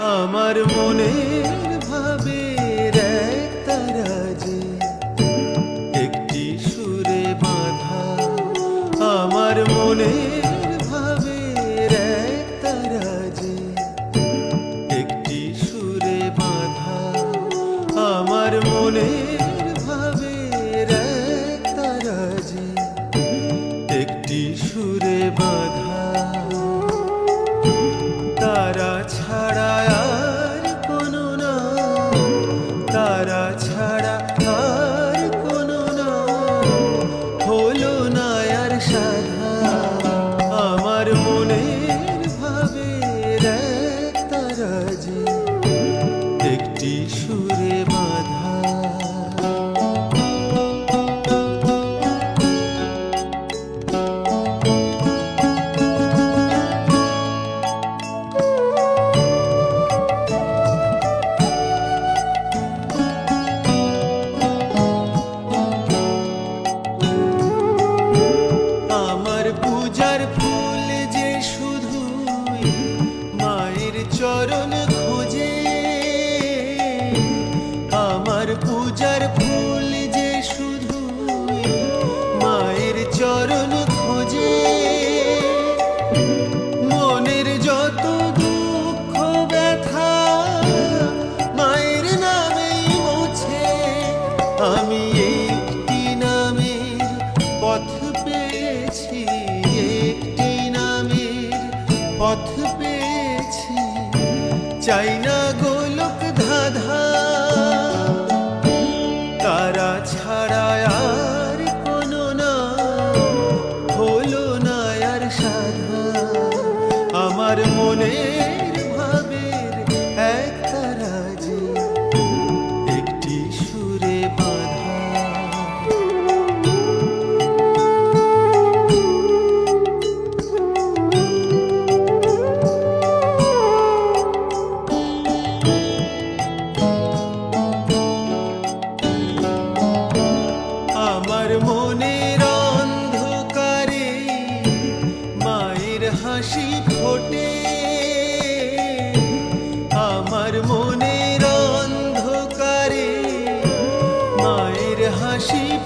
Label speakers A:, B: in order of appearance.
A: আমার মনের ভাবের এক তারা যে একটি সুরে বাঁধা আমার মনের ভাবের এক তারা যে একটি সুরে বাঁধা আমার মনের পূজার ফুল যে শুধু মায়ের চরণ খোঁজে, মনের যত দুঃখ, ব্যথা মায়ের নামেই মোছে, আমি একটি নামের পথ পেয়েছি, একটি নামের পথ পেয়েছি। চাই না গোলক ধাঁধা আমার মনে হাসি ফোটে। আমার মন